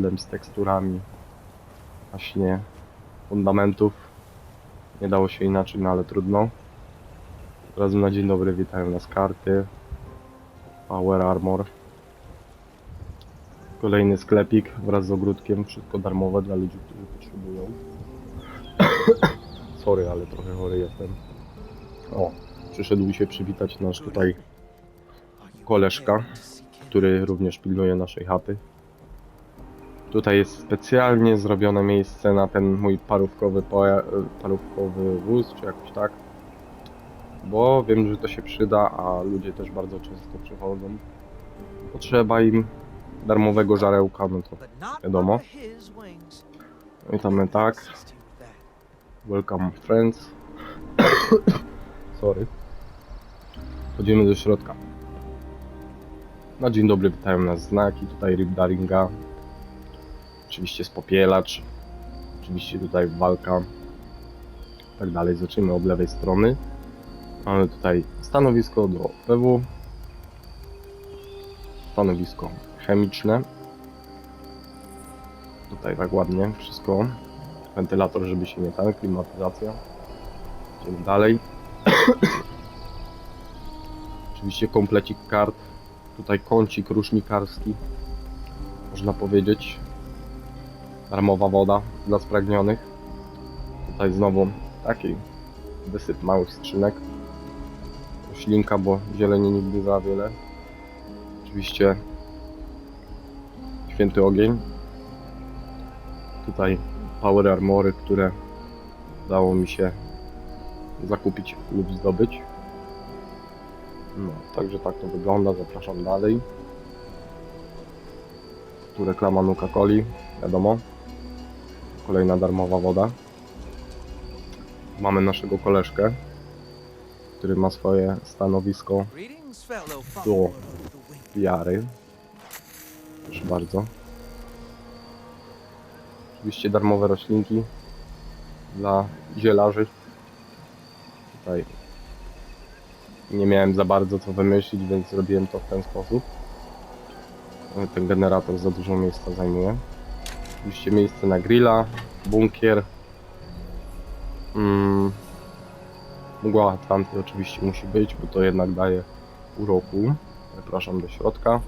problem z teksturami właśnie fundamentów. Nie dało się inaczej, no ale trudno. Teraz na dzień dobry witają nas karty. Power Armor. Kolejny sklepik wraz z ogródkiem. Wszystko darmowe dla ludzi, którzy potrzebują. Sorry, ale trochę chory jestem. O, przyszedł się przywitać nasz tutaj koleżka, który również pilnuje naszej chaty. Tutaj jest specjalnie zrobione miejsce na ten mój parówkowy, parówkowy wóz, czy jakoś tak. Bo wiem, że to się przyda, a ludzie też bardzo często przychodzą. Potrzeba im darmowego żarełka, no to Wiadomo. witamy tak. Welcome friends. Sorry. Chodzimy do środka. Na dzień dobry witają nas znaki, tutaj Rip Daringa. Oczywiście spopielacz. Oczywiście tutaj walka. Tak dalej. Zaczniemy od lewej strony. Mamy tutaj stanowisko do PW. Stanowisko chemiczne. Tutaj tak ładnie wszystko. Wentylator, żeby się nie tam, klimatyzacja. Idziemy dalej. Oczywiście komplecik kart. Tutaj kącik rusznikarski. Można powiedzieć. Darmowa woda dla spragnionych. Tutaj znowu taki wysyp małych skrzynek. Roślinka, bo zieleni nigdy za wiele. Oczywiście święty ogień. Tutaj power armory, które udało mi się zakupić lub zdobyć. No, także tak to wygląda. Zapraszam dalej. Tu reklama Nuka Coli, wiadomo. Kolejna darmowa woda. Mamy naszego koleżkę, który ma swoje stanowisko Tu. wiary. Proszę bardzo. Oczywiście darmowe roślinki dla zielarzy. Tutaj nie miałem za bardzo co wymyślić, więc zrobiłem to w ten sposób. Ten generator za dużo miejsca zajmuje. Oczywiście miejsce na grilla, bunkier. Mm. Mgła Atlanty oczywiście musi być, bo to jednak daje uroku. Zapraszam do środka.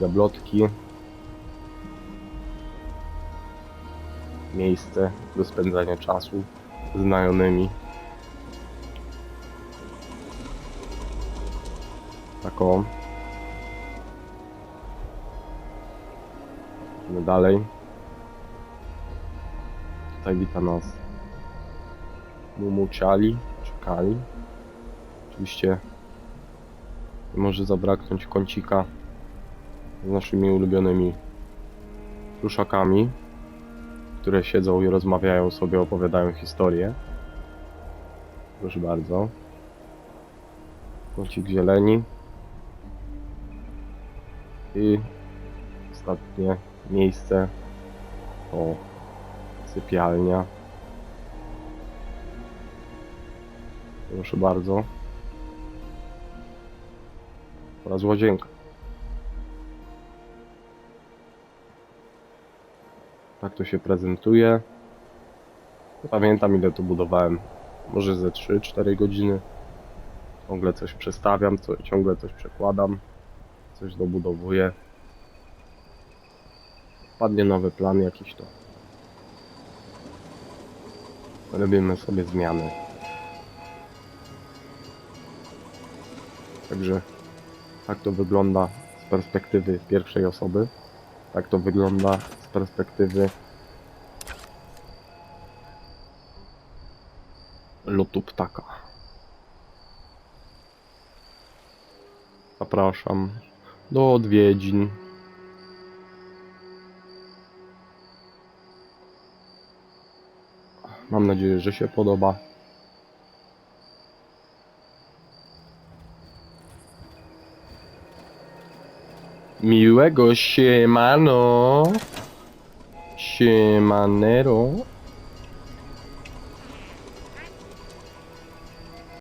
Gablotki. Miejsce do spędzania czasu z znajomymi. Taką. Idziemy dalej. Tutaj wita nas Mumuciali, czy Kali. Oczywiście nie może zabraknąć kącika z naszymi ulubionymi pluszakami, które siedzą i rozmawiają sobie, opowiadają historię. Proszę bardzo. Kącik zieleni. I ostatnie miejsce to sypialnia. Proszę bardzo. Oraz łazienka. Tak to się prezentuje. Pamiętam ile to budowałem. Może ze 3-4 godziny. Ciągle coś przestawiam, ciągle coś przekładam. Coś dobudowuję. Padnie nowy plan jakiś to. Robimy sobie zmiany. Także tak to wygląda z perspektywy pierwszej osoby. Tak to wygląda z perspektywy lotu ptaka. Zapraszam do odwiedzin. Mam nadzieję, że się podoba. Miłego siemano. Siemanero.